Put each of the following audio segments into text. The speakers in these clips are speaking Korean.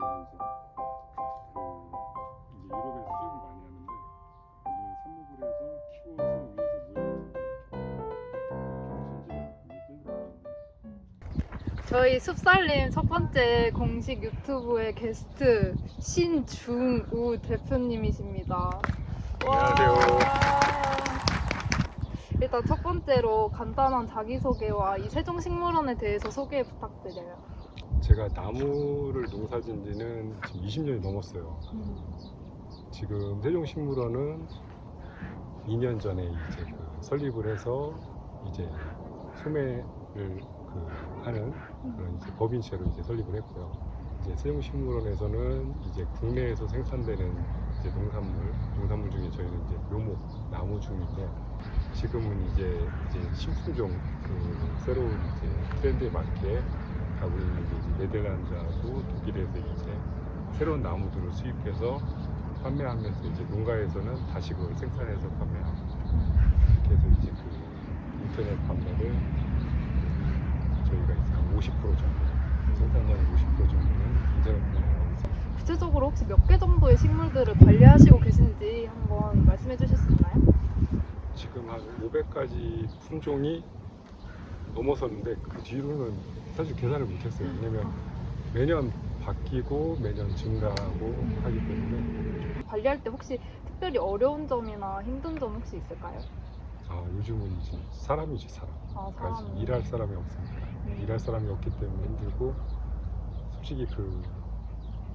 이제 유럽에서 수육을 많이 하는데 여기는 삽목을 해서 키워서 위에서 저희 숲살림 첫 번째 공식 유튜브의 게스트 신중우 대표님이십니다. 안녕하세요. 일단 첫 번째로 간단한 자기소개와 이 세종식물원에 대해서 소개 부탁드려요. 제가 나무를 농사진 지는 지금 20년이 넘었어요. 지금 세종식물원은 2년 전에 이제 그 설립을 해서 이제 소매를 그 하는 그런 이제 법인체로 이제 설립을 했고요. 이제 세종식물원에서는 이제 국내에서 생산되는 이제 농산물, 농산물 중에 저희는 이제 묘목, 나무 중인데 지금은 이제 이제 신품종 그 새로운 이제 트렌드에 맞게 있는 게 이제 네덜란드하고 독일에서 이제 새로운 나무들을 수입해서 판매하면서 이제 농가에서는 다시 그걸 생산해서 판매하고 이렇게 해서 이제 그 인터넷 판매를 저희가 이제 한 50% 정도 생산량의 50% 정도는 인터넷 판매를 하고 있습니다. 구체적으로 혹시 몇 개 정도의 식물들을 관리하시고 계신지 한번 말씀해 주실 수 있나요? 지금 한 500가지 품종이 넘어섰는데 그 뒤로는 사실 계산을 못했어요. 왜냐면 매년 바뀌고 매년 증가하고 하기 때문에 관리할 때 혹시 특별히 어려운 점이나 힘든 점 혹시 있을까요? 아 요즘은 이제 사람이지 사람. 아, 그러니까 사람. 일할 사람이 없으니까 음. 일할 사람이 없기 때문에 힘들고 솔직히 그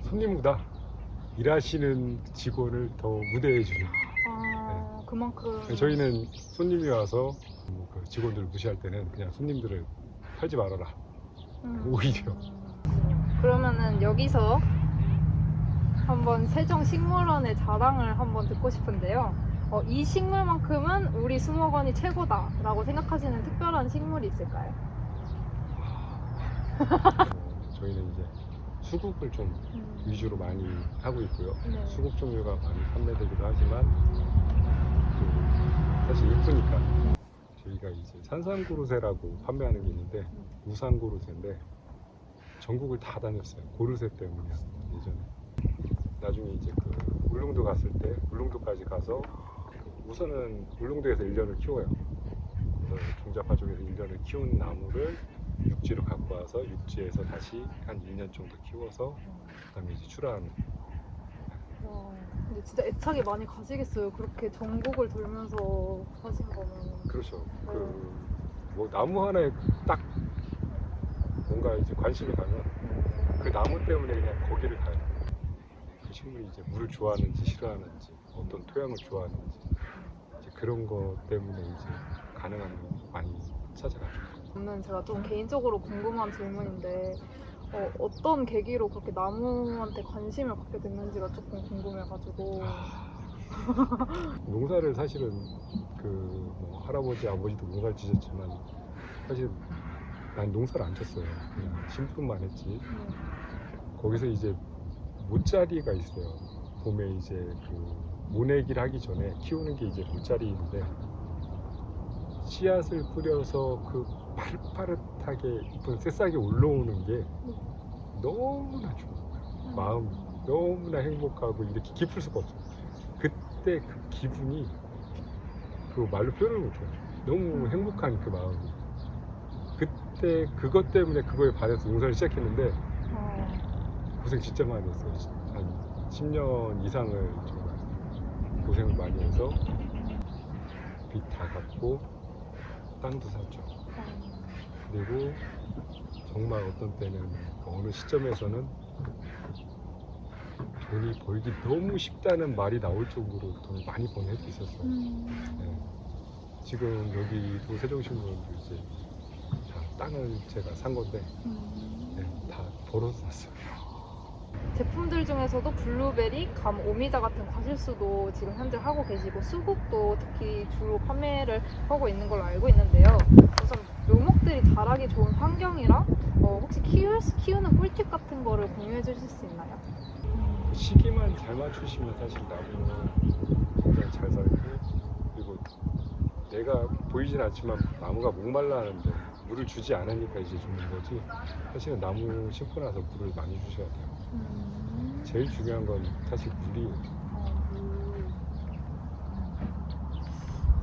손님보다 일하시는 직원을 더 무대해 주는 아, 그만큼. 저희는 손님이 와서 뭐 그 직원들을 무시할 때는 그냥 손님들을 팔지 말아라 음. 오히려. 그러면은 여기서 한번 세종식물원의 자랑을 한번 듣고 싶은데요. 어, 이 식물만큼은 우리 수목원이 최고다라고 생각하시는 특별한 식물이 있을까요? 어, 저희는 이제 수국을 좀 음. 위주로 많이 하고 있고요 네. 수국 종류가 많이 판매되기도 하지만 또 사실 예쁘니까 저희가 이제 산산고르세라고 판매하는 게 있는데 우산고르세인데 전국을 다 다녔어요. 고르세 때문에 예전에. 나중에 이제 그 울릉도 갔을 때 울릉도까지 가서 그 우선은 울릉도에서 1년을 키워요. 그래서 종자파 쪽에서 1년을 키운 나무를 육지로 갖고 와서 육지에서 다시 한 1년 정도 키워서 그다음에 이제 출하하는 와, 근데 진짜 애착이 많이 가시겠어요. 그렇게 전국을 돌면서 하신 거는. 그렇죠. 그 뭐 나무 하나에 딱 뭔가 이제 관심이 가면 그 나무 때문에 그냥 거기를 가요. 그 식물이 이제 물을 좋아하는지 싫어하는지 어떤 토양을 좋아하는지 이제 그런 것 때문에 이제 가능한 많이 찾아가죠. 저는 제가 좀 개인적으로 궁금한 질문인데 어, 떤 계기로 그렇게 나무한테 관심을 갖게 됐는지가 조금 궁금해가지고 농사를 사실은 그 뭐 할아버지 아버지도 농사를 지셨지만 사실 난 농사를 안 쳤어요. 그냥 심부름만 했지. 음, 거기서 이제 모짜리가 있어요. 봄에 이제 그 모내기를 하기 전에 키우는 게 이제 모짜리인데 씨앗을 뿌려서 그 파릇파릇하게 이쁜 새싹이 올라오는 게 너무나 좋은 거예요. 마음 너무나 행복하고 이렇게 깊을 수가 없어요. 그때 그 기분이 그 말로 표현을 못해요. 너무 행복한 그 마음이. 그때 그것 때문에 그거에 반해서 농사를 시작했는데 어, 고생 진짜 많이 했어요. 한 10년 이상을 정말 고생을 많이 해서 빚 다 갚고 땅도 샀죠. 그리고 정말 어떤 때는 그 어느 시점에서는 돈이 벌기 너무 쉽다는 말이 나올 정도로 돈을 많이 번 해도 있었어요. 음, 네. 지금 여기도 세종신문도 이제 다 땅을 제가 산 건데 음. 네, 다 벌어서 샀어요. 제품들 중에서도 블루베리, 감, 오미자 같은 과실수도 지금 현재 하고 계시고 수국도 특히 주로 판매를 하고 있는 걸로 알고 있는데요. 우선 묘목들이 자라기 좋은 환경이랑 어, 혹시 키울, 키우는 꿀팁 같은 거를 공유해 주실 수 있나요? 그 시기만 잘 맞추시면 사실 나무는 굉장히 잘 살고 그리고 내가 보이진 않지만 나무가 목말라 하는데 물을 주지 않으니까 이제 죽는 거지 사실은 나무 심고 나서 물을 많이 주셔야 돼요 음, 제일 중요한 건 사실 물이에요. 어, 물. 음.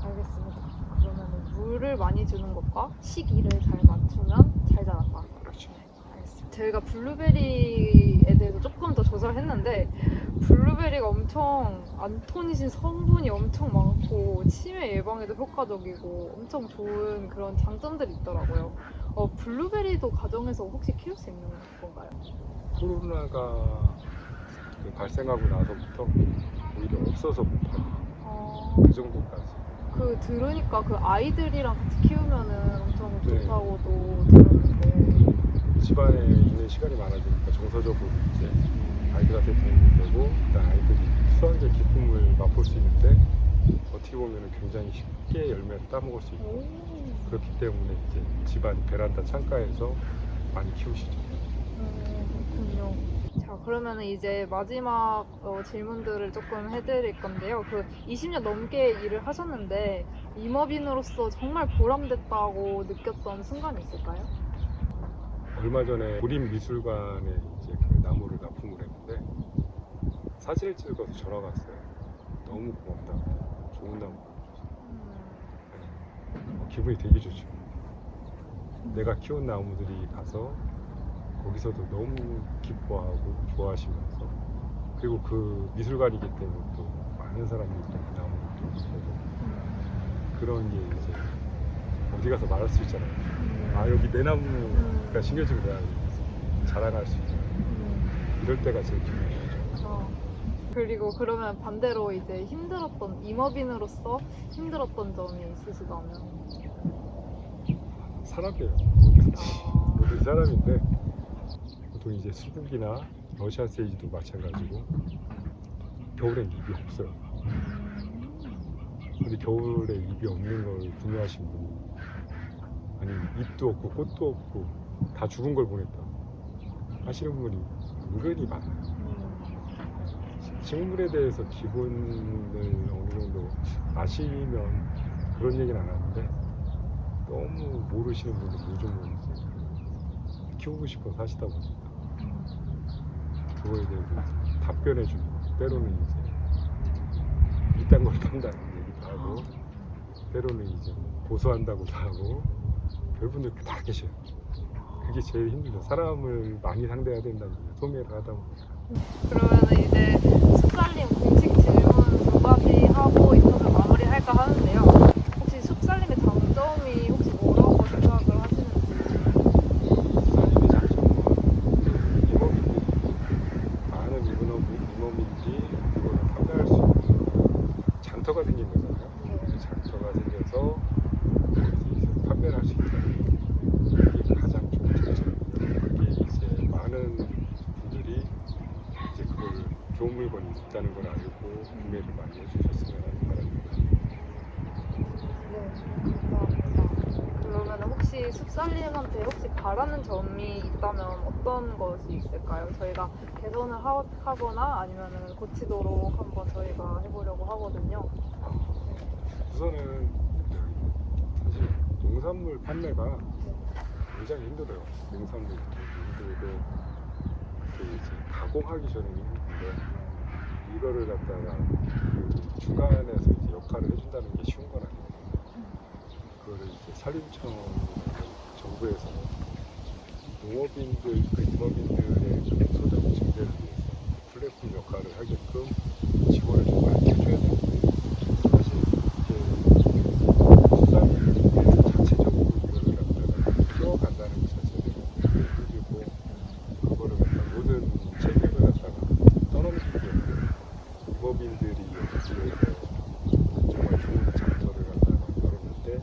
알겠습니다. 그러면 물을 많이 주는 것과 시기를 잘 맞추면 잘 자란다. 그렇죠. 알겠습니다. 저희가 블루베리에 대해서 조금 더 조사를 했는데 블루베리가 엄청 안토니신 성분이 엄청 많고 치매 예방에도 효과적이고 엄청 좋은 그런 장점들이 있더라고요. 어, 블루베리도 가정에서 혹시 키울 수 있는 건가요? 코로나가 그 발생하고 나서부터 오히려 없어서 못하고 어, 그 정도까지. 그 들으니까 그 아이들이랑 같이 키우면은 엄청 네. 좋다고도 들었는데 집안에 있는 시간이 많아지니까 정서적으로 이제 아이들한테 도움이 되고 일단 아이들이 수학의 기쁨을 맛볼 수 있는데 어떻게 보면 굉장히 쉽게 열매를 따먹을 수 있고 오. 그렇기 때문에 이제 집안 베란다 창가에서 많이 키우시죠. 음, 그렇군요. 자, 그러면 이제 마지막 어, 질문들을 조금 해드릴 건데요. 그 20년 넘게 일을 하셨는데 임업인으로서 정말 보람됐다고 느꼈던 순간이 있을까요? 얼마 전에 구림미술관에 이제 그 나무를 납품을 했는데 사진을 찍어서 전화가 왔어요. 너무 고맙다. 좋은 나무. 어, 기분이 되게 좋죠. 내가 키운 나무들이 가서 거기서도 너무 기뻐하고 좋아하시면서 그리고 그 미술관이기 때문에 또 많은 사람들이 또그 나무를 또 보고 그런 게 이제 어디 가서 말할 수 있잖아요. 아 여기 내 나무가 심겨지고 내가 자랑할 수 있는 이럴 때가 제일 기분이. 그리고 그러면 반대로 이제 힘들었던 임업인으로서 힘들었던 점이 있으시다면 사람이에요. 모든 아, 모든 사람인데 보통 이제 수국이나 러시안 세이지도 마찬가지고 겨울엔 잎이 없어요. 근데 겨울에 잎이 없는 걸 구매하신 분이 아니 잎도 없고 꽃도 없고 다 죽은 걸 보냈다 하시는 분이 은근히 많아요. 음, 식물에 대해서 기본을 어느 정도 아시면 그런 얘기는 안 하는데 너무 모르시는 분들 요즘은 키우고 싶어서 하시다 보니까 그거에 대해서 답변해 주고 때로는 이제 이딴 걸 판다는 얘기도 하고 때로는 이제 뭐 고소한다고도 하고 별분들 다 계셔요. 그게 제일 힘들죠. 사람을 많이 상대해야 된다는. 소매를 하다 보니까. 그러면 이제 숲살림 공식 질문 두 가지 하고 인터뷰 마무리할까 하는데요. 혹시 숲살림의 장점이 혹시 뭐라고 생각을 하시는지? 사진의 장점은 임업인들이 많은 임업인, 임업인들이 이거를 판매할 수 있는 장터가 생긴 거잖아요. 그 장터가 생겨서 거기서 이제 판매를 할 수 있다는 게 가장 좋은 장점이고요. 그게 이제 많은 분들이 이제 그걸 좋은 물건이 있다는 걸 알고 구매를 많이 해주셨으면 하는 바람입니다. 네, 감사합니다. 그러면 혹시 숲살림한테 혹시 바라는 점이 있다면 어떤 것이 있을까요? 저희가 개선을 하, 하거나 아니면 고치도록 한번 저희가 해보려고 하거든요. 우선은 사실 농산물 판매가 굉장히 힘들어요. 농산물도 힘들고 그 이제 가공하기 전에 힘든데 이거를 갖다가 그 중간에서 이제 역할을 해준다는 게 쉬운 건 아니에요. 그거를 이제 산림청 정부에서 농업인들 그 임업인들의 그 소득 증대를 위해서 플랫폼 역할을 하게끔 지원을 좀 많이 해줘야 되는데 사실 이게 수산물 자체적으로 이거를 갖다가 키워간다는 것 자체는 굉장히 힘들고 그거를 갖다 모든 책임을 갖다가 떠넘기기 때문에 임업인들이 여기에서 정말 좋은 장터를 갖다가 열었는데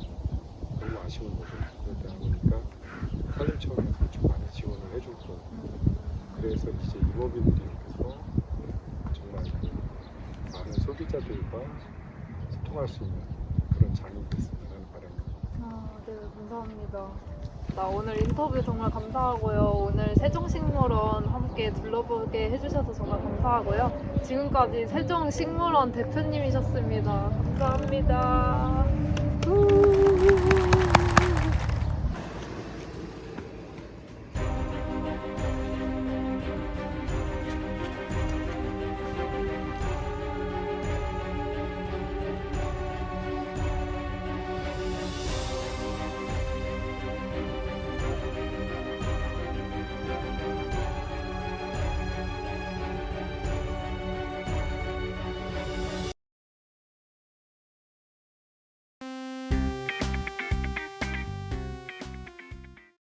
너무 아쉬운 거죠. 그러다 보니까 산림청에서 좀 많이 지원을 해줄 거고 여기서 정말 그 많은 소비자들과 소통할 수 있는 그런 장이 됐으면 하는 바람입니다. 아, 네, 감사합니다. 나 오늘 인터뷰 정말 감사하고요. 오늘 세종식물원 함께 둘러보게 해주셔서 정말 감사하고요. 지금까지 세종식물원 대표님이셨습니다. 감사합니다. 우.